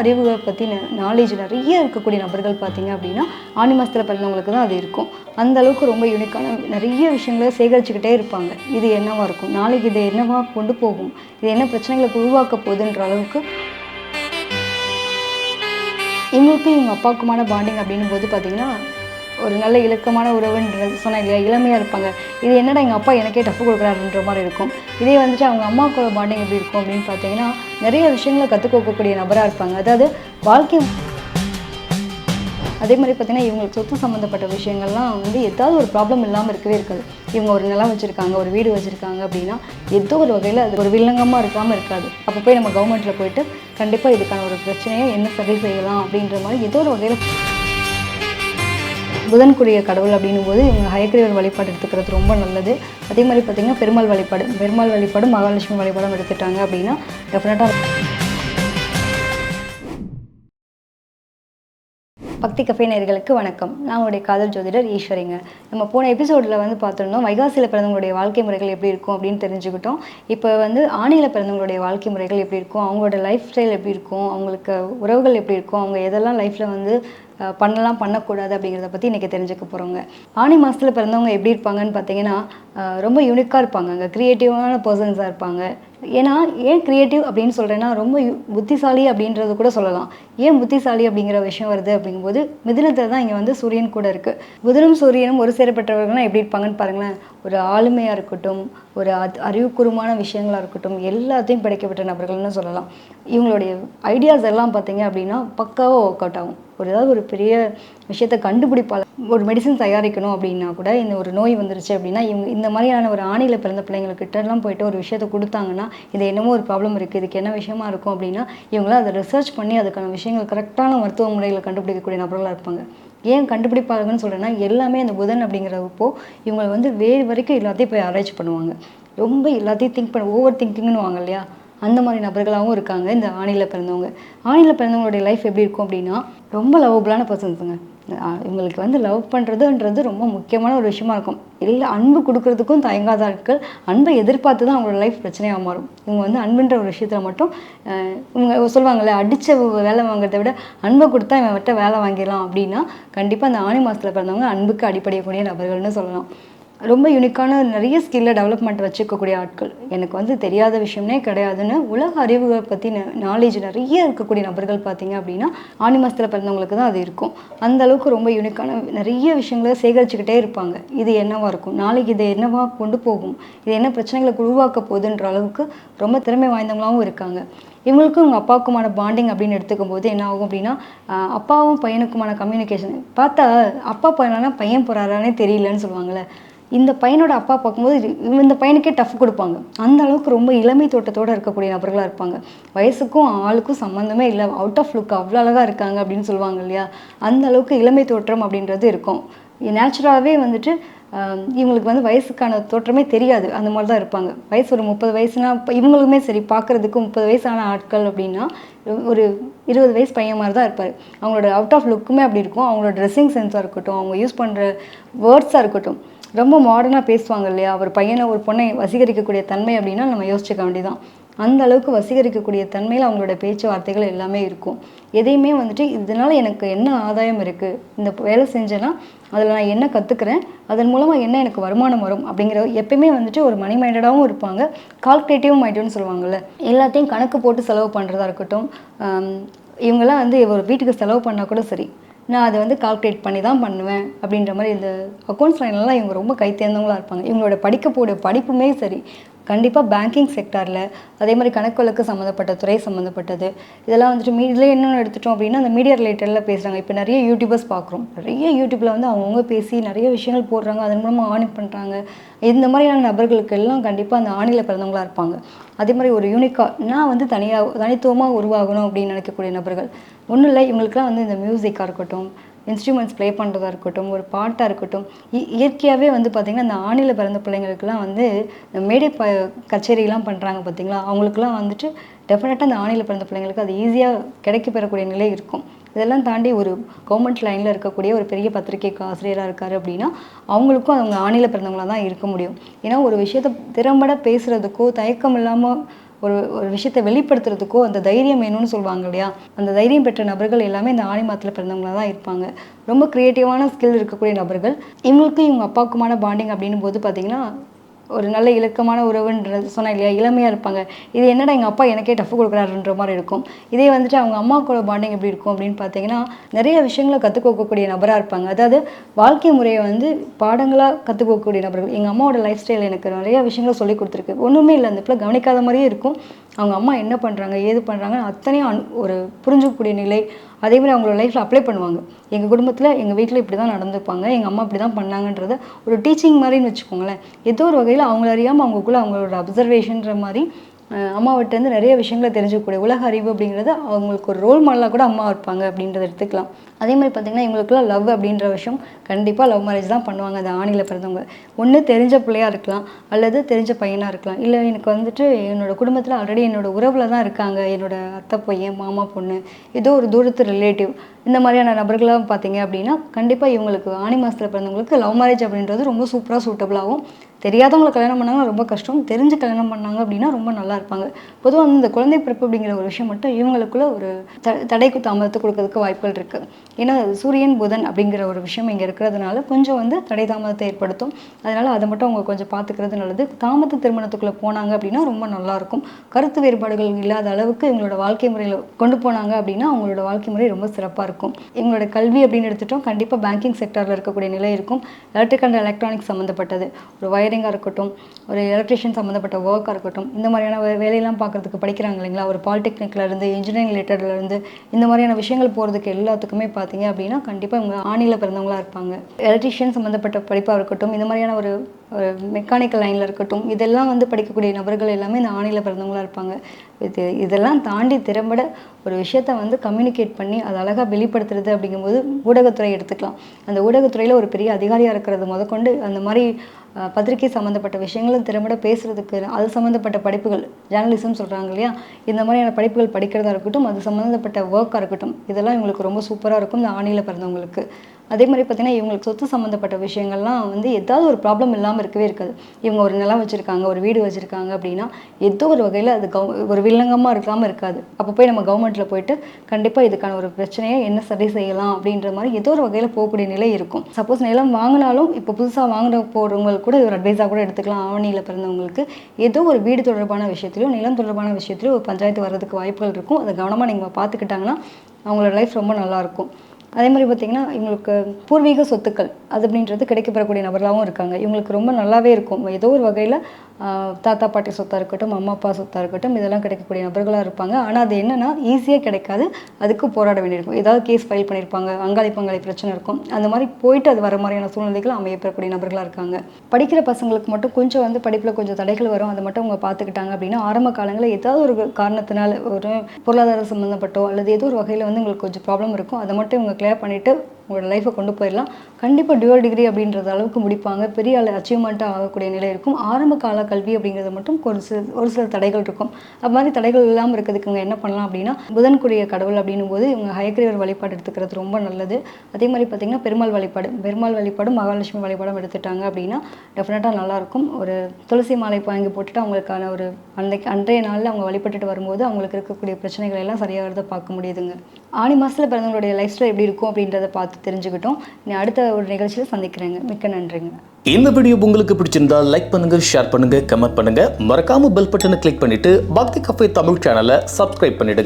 அறிவுகளை பற்றி நாலேஜ் நிறைய இருக்கக்கூடிய நபர்கள் பார்த்தீங்க அப்படின்னா ஆணி மாதத்தில் பிறந்தவங்களுக்கு தான் அது இருக்கும். அந்த அளவுக்கு ரொம்ப யூனிக்கான நிறைய விஷயங்களை சேகரிச்சுக்கிட்டே இருப்பாங்க. இது என்னவாக இருக்கும்? நாளைக்கு இது என்னவாக கொண்டு போகும்? இது என்ன பிரச்சனைகளை உருவாக்க போகுதுன்ற அளவுக்கு இவங்களுக்கும் இவங்க அப்பாவுக்குமான பாண்டிங் அப்படின்னும் போது பார்த்தீங்கன்னா ஒரு நல்ல இலக்கமான உறவுன்றது சொன்னேன் இல்லையா? இளமையாக இருப்பாங்க. இது என்னடா எங்கள் அப்பா எனக்கே டஃப் கொடுக்குறாருன்ற மாதிரி இருக்கும். இதே வந்துட்டு அவங்க அம்மாவுக்கு பாண்டிங் எப்படி இருக்கும் அப்படின்னு பார்த்தீங்கன்னா நிறைய விஷயங்களை கற்றுக் கொடுக்கக்கூடிய நபராக இருப்பாங்க. அதாவது வாழ்க்கை அதே மாதிரி பார்த்தீங்கன்னா இவங்களுக்கு சொத்து சம்மந்தப்பட்ட விஷயங்கள்லாம் வந்து ஏதாவது ஒரு ப்ராப்ளம் இல்லாமல் இருக்கவே இருக்காது. இவங்க ஒரு நிலம் வச்சுருக்காங்க ஒரு வீடு வச்சுருக்காங்க அப்படின்னா ஏதோ ஒரு வகையில் அது ஒரு வில்லங்கமாக இருக்காமல் இருக்காது. அப்போ போய் நம்ம கவர்மெண்ட்டில் போயிட்டு கண்டிப்பாக இதுக்கான ஒரு பிரச்சனையை என்ன சரி செய்யலாம் அப்படின்ற மாதிரி ஏதோ ஒரு வகையில் புதன்குரிய கடவுள் அப்படின்னும் போது இவங்க ஹயக்கிரீவர் வழிபாடு எடுத்துக்கிறது ரொம்ப நல்லது. அதே மாதிரி பார்த்திங்கன்னா பெருமாள் வழிபாடு பெருமாள் வழிபாடு மகாலட்சுமி வழிபாடும் எடுத்துட்டாங்க அப்படின்னா டெஃபினட்டாக பக்தி கஃபே நேர்களுக்கு வணக்கம். நான் உங்களுடைய காதல் ஜோதிடர் ஈஸ்வரிங்க. நம்ம போன எபிசோடில் வந்து பார்த்துருந்தோம் வைகாசியில் பிறந்தவங்களுடைய வாழ்க்கை முறைகள் எப்படி இருக்கும் அப்படின்னு தெரிஞ்சுக்கிட்டோம். இப்போ வந்து ஆணியில் பிறந்தவங்களுடைய வாழ்க்கை முறைகள் எப்படி இருக்கும்? அவங்களோட லைஃப் ஸ்டைல் எப்படி இருக்கும்? அவங்களுக்கு உறவுகள் எப்படி இருக்கும்? அவங்க எதெல்லாம் லைஃப்பில் வந்து பண்ணலாம் பண்ணக்கூடாது அப்படிங்கிறத பற்றி இன்றைக்கி தெரிஞ்சுக்க போகிறோங்க ஆணி மாதத்தில் பிறந்தவங்க எப்படி இருப்பாங்கன்னு பார்த்தீங்கன்னா ரொம்ப யூனிக்காக இருப்பாங்க. அங்கே க்ரியேட்டிவான பர்சன்ஸாக இருப்பாங்க. ஏன்னா ஏன் க்ரியேட்டிவ் அப்படின்னு சொல்கிறேன்னா ரொம்ப புத்திசாலி அப்படின்றது கூட சொல்லலாம். ஏன் புத்திசாலி அப்படிங்கிற விஷயம் வருது அப்படிங்கும்போது மிதுனத்தில் தான் இங்கே வந்து சூரியன் கூட இருக்குது புதனும் சூரியனும் ஒரு சேரப்பட்டவர்கள்லாம் எப்படி இருப்பாங்கன்னு பாருங்களேன். ஒரு ஆளுமையாக இருக்கட்டும் ஒரு அத் அறிவுக்கூர்வமான விஷயங்களாக இருக்கட்டும் எல்லாத்தையும் படைக்கப்பட்ட நபர்கள்னு சொல்லலாம். இவங்களுடைய ஐடியாஸ் எல்லாம் பார்த்தீங்க அப்படின்னா பக்காவாக ஒர்க் அவுட் ஆகும். ஒரு ஏதாவது ஒரு பெரிய விஷயத்தை கண்டுபிடிப்பாங்க ஒரு மெடிசன் தயாரிக்கணும் அப்படின்னா கூட இந்த ஒரு நோய் வந்துருச்சு அப்படின்னா இவங்க இந்த மாதிரியான ஒரு ஆணையில் பிறந்த பிள்ளைங்கக்கிட்டலாம் போயிட்டு ஒரு விஷயத்தை கொடுத்தாங்கன்னா இது என்னமோ ஒரு ப்ராப்ளம் இருக்குது இதுக்கு என்ன விஷயமா இருக்கும் அப்படின்னா இவங்களாம் அதை ரிசர்ச் பண்ணி அதுக்கான விஷயங்கள் கரெக்டான மருத்துவ முறைகளை கண்டுபிடிக்கக்கூடிய நபர்களாக இருப்பாங்க. ஏன் கண்டுபிடிப்பாங்கன்னு சொல்கிறேன்னா எல்லாமே அந்த புதன் அப்படிங்கிறப்போ இவங்க வந்து வேறு வரைக்கும் எல்லாத்தையும் போய் ஆராய்ச்சி பண்ணுவாங்க. ரொம்ப எல்லாத்தையும் திங்க் பண்ண ஓவர் திங்கிங்னு வாங்க இல்லையா? அந்த மாதிரி நபர்களாகவும் இருக்காங்க இந்த ஆணியில் பிறந்தவங்க. ஆணியில் பிறந்தவங்களுடைய லைஃப் எப்படி இருக்கும் அப்படின்னா ரொம்ப லவபுளான பர்சன்ஸுங்க இவங்களுக்கு வந்து லவ் பண்ணுறதுன்றது ரொம்ப முக்கியமான ஒரு விஷயமா இருக்கும். இல்லை அன்பு கொடுக்கறதுக்கும் தயங்காத ஆட்கள் அன்பை எதிர்பார்த்து தான் அவங்களோட லைஃப் பிரச்சனையாக மாறும். இவங்க வந்து அன்புன்ற ஒரு விஷயத்தில் மட்டும் இவங்க சொல்லுவாங்கல்ல அடித்த வேலை வாங்குறத விட அன்பை கொடுத்தா இவன் விட்ட வேலை வாங்கிடலாம் அப்படின்னா கண்டிப்பாக அந்த ஆணி மாதத்தில் பிறந்தவங்க அன்புக்கு அடிப்படையக்கூடிய நபர்கள்னு சொல்லலாம். ரொம்ப யூனிக்கான நிறைய ஸ்கில்லை டெவலப்மெண்ட் வச்சுக்கக்கூடிய ஆட்கள். எனக்கு வந்து தெரியாத விஷயம்னே கிடையாதுன்னு உலக அறிவுகளை பற்றி நாலேஜ் நிறைய இருக்கக்கூடிய நபர்கள் பார்த்தீங்க அப்படின்னா ஆணி மாதத்தில் பிறந்தவங்களுக்கு தான் அது இருக்கும். அந்த அளவுக்கு ரொம்ப யூனிக்கான நிறைய விஷயங்களை சேகரிச்சுக்கிட்டே இருப்பாங்க. இது என்னவாக இருக்கும்? நாளைக்கு இதை என்னவாக கொண்டு போகும்? இது என்ன பிரச்சனைகளை உருவாக்க போகுதுன்ற அளவுக்கு ரொம்ப திறமை வாய்ந்தவங்களாகவும் இருக்காங்க. இவங்களுக்கும் இவங்க அப்பாவுக்குமான பாண்டிங் அப்படின்னு எடுத்துக்கும் போது என்ன ஆகும் அப்படின்னா அப்பாவும் பையனுக்குமான கம்யூனிகேஷன் பார்த்தா அப்பா பையனா பையன் போகிறாரானே தெரியலன்னு சொல்லுவாங்கள்ல இந்த பையனோட அப்பா பார்க்கும்போது இந்த பையனுக்கே டஃப் கொடுப்பாங்க. அந்த அளவுக்கு ரொம்ப இளமை தோட்டத்தோடு இருக்கக்கூடிய நபர்களாக இருப்பாங்க. வயசுக்கும் ஆளுக்கும் சம்மந்தமே இல்லை. அவுட் ஆஃப் லுக் அவ்வளோ அழகாக இருக்காங்க அப்படின்னு சொல்லுவாங்க இல்லையா? அந்த அளவுக்கு இளமை தோற்றம் அப்படின்றது இருக்கும். நேச்சுரலாகவே வந்துட்டு இவங்களுக்கு வந்து வயசுக்கான தோற்றமே தெரியாது. அந்த மாதிரி தான் இருப்பாங்க. வயசு ஒரு முப்பது வயசுனா இப்போ இவங்களுக்குமே சரி பார்க்குறதுக்கு முப்பது வயசான ஆட்கள் அப்படின்னா ஒரு இருபது வயசு பையன் மாதிரி தான் இருப்பார். அவங்களோட அவுட் ஆஃப் லுக்குமே அப்படி இருக்கும். அவங்களோட ட்ரெஸ்ஸிங் சென்ஸாக இருக்கட்டும் அவங்க யூஸ் பண்ணுற வேர்ட்ஸாக இருக்கட்டும். ரொம்ப மாடர்னாக பேசுவாங்க இல்லையா? ஒரு பையனை ஒரு பொண்ணை வசீகரிக்கக்கூடிய தன்மை அப்படின்னா நம்ம யோசிச்சுக்க வேண்டியதான் அந்த அளவுக்கு வசீகரிக்கக்கூடிய தன்மையில் அவங்களோட பேச்சுவார்த்தைகள் எல்லாமே இருக்கும். எதையுமே வந்துட்டு இதனால் எனக்கு என்ன ஆதாயம் இருக்குது இந்த வேலை செஞ்சேன்னா அதில் நான் என்ன கற்றுக்கிறேன் அதன் மூலமாக என்ன எனக்கு வருமானம் வரும்? அப்படிங்கிற எப்பயுமே வந்துட்டு ஒரு மணி மைண்டடாகவும் இருப்பாங்க. கால்குலேட்டிவ் மைண்டுன்னு சொல்லுவாங்கள்ல எல்லாத்தையும் கணக்கு போட்டு செலவு பண்ணுறதா இருக்கட்டும் இவங்கெல்லாம் வந்து ஒரு வீட்டுக்கு செலவு பண்ணால் கூட சரி. நான் அதை வந்து கால்குலேட் பண்ணி தான் பண்ணுவேன் அப்படின்ற மாதிரி இந்த அக்கௌண்ட்ஸ் லைன்லாம் இவங்க ரொம்ப கைத்தேர்ந்தவங்களாக இருப்பாங்க. இவங்களோட படிக்க போட படிப்புமே சரி. கண்டிப்பாக பேங்கிங் செக்டாரில் அதே மாதிரி கணக்கு வழக்கு சம்மந்தப்பட்ட துறை சம்மந்தப்பட்டது. இதெல்லாம் வந்துட்டு மீ இதில் என்னென்னு எடுத்துட்டோம் அப்படின்னா அந்த மீடியா ரிலேட்டடில் பேசுகிறாங்க இப்போ நிறைய யூடியூபர்ஸ் பார்க்குறோம் நிறைய யூடியூப்பில் வந்து அவங்கவுங்க பேசி நிறைய விஷயங்கள் போடுறாங்க. அதன் மூலமாக ஆணி பண்ணுறாங்க இந்த மாதிரியான நபர்களுக்கு எல்லாம் கண்டிப்பாக அந்த ஆணியில் பிறந்தவங்களா இருப்பாங்க. அதே மாதிரி ஒரு யூனிக்காக நான் வந்து தனியாக தனித்துவமாக உருவாகணும் அப்படின்னு நினைக்கக்கூடிய நபர்கள். ஒன்றும் இல்லை இவங்களுக்குலாம் வந்து இந்த மியூசிக்காக இருக்கட்டும் இன்ஸ்ட்ருமெண்ட்ஸ் ப்ளே பண்ணுறதா இருக்கட்டும் ஒரு பாட்டாக இருக்கட்டும் இ- இயற்கையாகவே வந்து பார்த்திங்கன்னா அந்த ஆணியில் பிறந்த பிள்ளைங்களுக்குலாம் வந்து இந்த மேடை ப கச்சேரிலாம் பண்ணுறாங்க பார்த்தீங்களா அவங்களுக்குலாம் வந்துட்டு டெஃபினட்டாக அந்த ஆணியில் பிறந்த பிள்ளைங்களுக்கு அது ஈஸியாக கிடைக்க பெறக்கூடிய நிலை இருக்கும். இதெல்லாம் தாண்டி ஒரு கவர்மெண்ட் லைனில் இருக்கக்கூடிய ஒரு பெரிய பத்திரிகை ஆசிரியராக இருக்கார் அப்படின்னா அவங்களுக்கும் அவங்க ஆணியில் பிறந்தவங்களாக தான் இருக்க முடியும். ஏன்னா ஒரு விஷயத்தை திறம்பட பேசுகிறதுக்கோ தயக்கம் இல்லாமல் ஒரு ஒரு விஷயத்தை வெளிப்படுத்துறதுக்கோ அந்த தைரியம் வேணும்னு சொல்லுவாங்க இல்லையா? அந்த தைரியம் பெற்ற நபர்கள் எல்லாமே இந்த ஆணி மாதத்தில் பிறந்தவங்களா தான் இருப்பாங்க. ரொம்ப க்ரியேட்டிவான ஸ்கில் இருக்கக்கூடிய நபர்கள். இவங்களுக்கும் இவங்க அப்பாவுக்குமான பாண்டிங் அப்படின்னும் போது பார்த்தீங்கன்னா ஒரு நல்ல இலக்கமான உறவுன்றது சொன்னேன் இல்லையா? இளமையாக இருப்பாங்க. இது என்னடா எங்கள் அப்பா எனக்கே டஃப் கொடுக்குறாருன்ற மாதிரி இருக்கும். இதே வந்துட்டு அவங்க அம்மா கூட பாண்டிங் எப்படி இருக்கும் அப்படின்னு பார்த்தீங்கன்னா நிறைய விஷயங்களை கற்றுக் கொடுக்கக்கூடிய நபராக இருப்பாங்க. அதாவது வாழ்க்கை முறையை வந்து பாடங்களாக கற்றுக்கொக்கக்கூடிய நபர்கள். எங்கள் அம்மாவோட லைஃப் ஸ்டைல் எனக்கு நிறைய விஷயங்களை சொல்லி கொடுத்துருக்கு. ஒன்றுமே இல்லை அந்த பிள்ளை கவனிக்காத மாதிரியே இருக்கும். அவங்க அம்மா என்ன பண்ணுறாங்க ஏது பண்ணுறாங்க அத்தனையும் அன் ஒரு புரிஞ்சுக்கக்கூடிய நிலை. அதே மாதிரி அவங்களோட லைஃப்பில் அப்ளை பண்ணுவாங்க. எங்கள் குடும்பத்தில் எங்கள் வீட்டில் இப்படி தான் நடந்துப்பாங்க எங்கள் அம்மா இப்படி தான் பண்ணாங்கன்றத ஒரு டீச்சிங் மாதிரின்னு வச்சுக்கோங்களேன். ஏதோ ஒரு வகையில் அவங்கள அறியாமல் அவங்களுக்குள்ள அவங்களோட அப்சர்வேஷன்ற மாதிரி அம்மாவிட்டேருந்து நிறைய விஷயங்களை தெரிஞ்சுக்கக்கூடிய உலக அறிவு அப்படிங்கிறது அவங்களுக்கு ஒரு ரோல் மாடலாக கூட அம்மா இருப்பாங்க அப்படின்றத எடுத்துக்கலாம். அதே மாதிரி பார்த்திங்கன்னா இவங்களுக்குலாம் லவ் அப்படின்ற விஷயம் கண்டிப்பாக லவ் மேரேஜ் தான் பண்ணுவாங்க. அந்த ஆணியில் பிறந்தவங்க. ஒன்று தெரிஞ்ச பிள்ளையாக இருக்கலாம் அல்லது தெரிஞ்ச பையனாக இருக்கலாம். இல்லை எனக்கு வந்துட்டு என்னோட குடும்பத்தில் ஆல்ரெடி என்னோட உறவில் தான் இருக்காங்க. என்னோடய அத்தை பையன் மாமா பொண்ணு ஏதோ ஒரு தூரத்து ரிலேட்டிவ் இந்த மாதிரியான நபர்களாக பார்த்தீங்க அப்படின்னா கண்டிப்பாக இவங்களுக்கு ஆணி மாதத்தில் பிறந்தவங்களுக்கு லவ் மேரேஜ் அப்படின்றது ரொம்ப சூப்பராக சூட்டபிளாகவும் தெரியாதவங்களை கல்யாணம் பண்ணாங்கன்னா ரொம்ப கஷ்டம். தெரிஞ்சு கல்யாணம் பண்ணாங்க அப்படின்னா ரொம்ப நல்லா இருப்பாங்க. பொதுவாக வந்து இந்த குழந்தை பிறப்பு அப்படிங்கிற ஒரு விஷயம் மட்டும் இவங்களுக்குள்ள ஒரு த தடைக்கு தாமதத்தை கொடுக்கறதுக்கு வாய்ப்புகள் இருக்குது ஏன்னா சூரியன் புதன் அப்படிங்கிற ஒரு விஷயம் இங்கே இருக்கிறதுனால கொஞ்சம் வந்து தடை தாமதத்தை ஏற்படுத்தும். அதனால் அதை மட்டும் அவங்க கொஞ்சம் பார்த்துக்கிறது நல்லது. தாமத திருமணத்துக்குள்ளே போனாங்க அப்படின்னா ரொம்ப நல்லாயிருக்கும் கருத்து வேறுபாடுகள் இல்லாத அளவுக்கு இவங்களோட வாழ்க்கை முறையில் கொண்டு போனாங்க அப்படின்னா அவங்களோட வாழ்க்கை முறை ரொம்ப சிறப்பாக இருக்கும். இவங்களோட கல்வி அப்படின்னு எடுத்துட்டோம் கண்டிப்பாக பேங்கிங் செக்டரில் இருக்கக்கூடிய நிலை இருக்கும். எலக்ட்ரிக் அண்ட் எலக்ட்ரானிக்ஸ் சம்மந்தப்பட்டது ஒரு வயரிங்காக இருக்கட்டும் ஒரு எலக்ட்ரிஷியன் சம்மந்தப்பட்ட ஒர்க்காக இருக்கட்டும் இந்த மாதிரியான வேலையெல்லாம் பார்க்குறதுக்கு படிக்கிறாங்க இல்லைங்களா? ஒரு பாலிடெக்னிக்ல இருந்து இன்ஜினியரிங் ரிலேட்டட்லேருந்து இந்த மாதிரியான விஷயங்கள் போகிறதுக்கு எல்லாத்துக்குமே பார்த்தீங்க அப்படின்னா கண்டிப்பாக இவங்க ஆணியில் பிறந்தவங்களா இருப்பாங்க. எலக்ட்ரிஷியன் சம்மந்தப்பட்ட படிப்பாக இருக்கட்டும் இந்த மாதிரியான ஒரு ஒரு மெக்கானிக்கல் லைனில் இருக்கட்டும் இதெல்லாம் வந்து படிக்கக்கூடிய நபர்கள் எல்லாமே இந்த ஆணையில் பிறந்தவங்களா இருப்பாங்க. இது இதெல்லாம் தாண்டி திறம்பட ஒரு விஷயத்த வந்து கம்யூனிகேட் பண்ணி அதை அழகாக வெளிப்படுத்துறது அப்படிங்கும்போது ஊடகத்துறை எடுத்துக்கலாம். அந்த ஊடகத்துறையில் ஒரு பெரிய அதிகாரியாக இருக்கிறது முதற்கொண்டு அந்த மாதிரி பத்திரிகை சம்மந்தப்பட்ட விஷயங்களும் திறம்பட பேசுறதுக்கு அது சம்மந்தப்பட்ட படிப்புகள் ஜேர்னலிசம் சொல்கிறாங்க இல்லையா? இந்த மாதிரியான படிப்புகள் படிக்கிறதா இருக்கட்டும் அது சம்மந்தப்பட்ட ஒர்க்காக இருக்கட்டும் இதெல்லாம் இவங்களுக்கு ரொம்ப சூப்பராக இருக்கும். இந்த ஆணியில் பிறந்தவங்களுக்கு. அதே மாதிரி பார்த்திங்கன்னா இவங்களுக்கு சொத்து சம்மந்தப்பட்ட விஷயங்கள்லாம் வந்து ஏதாவது ஒரு ப்ராப்ளம் இல்லாமல் இருக்கவே இருக்காது. இவங்க ஒரு நிலம் வச்சுருக்காங்க ஒரு வீடு வச்சுருக்காங்க அப்படின்னா ஏதோ ஒரு வகையில் அது கவு ஒரு வில்லங்கமாக இருக்காமல் இருக்காது. அப்போ போய் நம்ம கவர்மெண்ட்டில் போயிட்டு கண்டிப்பாக இதுக்கான ஒரு பிரச்சனையை என்ன சரி செய்யலாம் அப்படின்ற மாதிரி ஏதோ ஒரு வகையில் போகக்கூடிய நிலை இருக்கும். சப்போஸ் நிலம் வாங்கினாலும் இப்போ புதுசாக வாங்கின போகிறவங்களுக்கு கூட இது ஒரு அட்வைஸாக கூட எடுத்துக்கலாம். ஆவணியில் பிறந்தவங்களுக்கு ஏதோ ஒரு வீடு தொடர்பான விஷயத்திலோ நிலம் தொடர்பான விஷயத்திலோ ஒரு பஞ்சாயத்து வர்றதுக்கு வாய்ப்புகள் இருக்கும். அதை கவனமாக நீங்கள் பார்த்துக்கிட்டாங்கன்னா அவங்களோட லைஃப் ரொம்ப நல்லாயிருக்கும் அதே மாதிரி பார்த்திங்கன்னா இவங்களுக்கு பூர்வீக சொத்துக்கள் அது அப்படின்றது கிடைக்கப்பெறக்கூடிய நபர்களாகவும் இருக்காங்க. இவங்களுக்கு ரொம்ப நல்லாவே இருக்கும். ஏதோ ஒரு வகையில் தாத்தா பாட்டி சொத்தாக இருக்கட்டும் அம்மா அப்பா சொத்தாக இருக்கட்டும் இதெல்லாம் கிடைக்கக்கூடிய நபர்களாக இருப்பாங்க. ஆனால் அது என்னென்னா ஈஸியாக கிடைக்காது. அதுக்கு போராட வேண்டியிருக்கும். ஏதாவது கேஸ் ஃபைல் பண்ணியிருப்பாங்க. அங்காளி பங்காளி பிரச்சனை இருக்கும். அந்த மாதிரி போயிட்டு அது வர மாதிரியான சூழ்நிலைகள் அமையப்பெறக்கூடிய நபர்களாக இருக்காங்க. படிக்கிற பசங்களுக்கு மட்டும் கொஞ்சம் வந்து படிப்பில் கொஞ்சம் தடைகள் வரும். அதை மட்டும் அவங்க பார்த்துக்கிட்டாங்க அப்படின்னா ஆரம்ப காலங்களில் ஏதாவது ஒரு காரணத்தினால ஒரு பொருளாதார சம்மந்தப்பட்டோ அல்லது ஏதோ ஒரு வகையில் வந்து உங்களுக்கு கொஞ்சம் ப்ராப்ளம் இருக்கும். அதை மட்டும் இவங்க கிளியர் பண்ணிவிட்டு உங்களோட லைஃப்பை கொண்டு போயிடலாம். கண்டிப்பாக டுவல் டிகிரி அப்படின்றது அளவுக்கு முடிப்பாங்க. பெரிய அச்சீவ்மெண்ட்டாக ஆகக்கூடிய நிலை இருக்கும். ஆரம்ப கால கல்வி அப்படிங்கிறது மட்டும் ஒரு சில ஒரு சில தடைகள் இருக்கும். அது மாதிரி தடைகள் இல்லாமல் இருக்கிறதுக்கு இவங்க என்ன பண்ணலாம் அப்படின்னா புதன்குரிய கடவுள் அப்படின்னும் போது இவங்க ஹயக்கிரியர் வழிபாடு எடுத்துக்கிறது ரொம்ப நல்லது. அதே மாதிரி பார்த்திங்கன்னா பெருமாள் வழிபாடு பெருமாள் வழிபாடும் மகாலட்சுமி வழிபாடும் எடுத்துட்டாங்க அப்படின்னா டெஃபினட்டாக நல்லாயிருக்கும் ஒரு துளசி மாலை வாங்கி போட்டுட்டு அவங்களுக்கான ஒரு அன்றைக்கு அன்றைய நாளில் அவங்க வழிபட்டுட்டு வரும்போது அவங்களுக்கு இருக்கக்கூடிய பிரச்சனைகள் எல்லாம் சரியாகிறத பார்க்க முடியுதுங்க. ஆணி மாதத்தில் பிறந்தவங்களுடைய லைஃப் ஸ்டைல் எப்படி இருக்கும் அப்படின்றத பார்த்து தெரிஞ்சுக்கிட்டோம். நீ அடுத்த ஒரு நிகழ்ச்சியில் சந்திக்கிறேங்க. மிக்க நன்றிங்க. இந்த வீடியோ உங்களுக்கு பிடிச்சிருந்தா லைக் பண்ணுங்க ஷேர் பண்ணுங்க கமெண்ட் பண்ணுங்க. மறக்காம பெல் பட்டனை கிளிக் பண்ணிட்டு பக்தி கஃபே தமிழ் சேனலை சப்ஸ்கிரைப் பண்ணிடுங்க.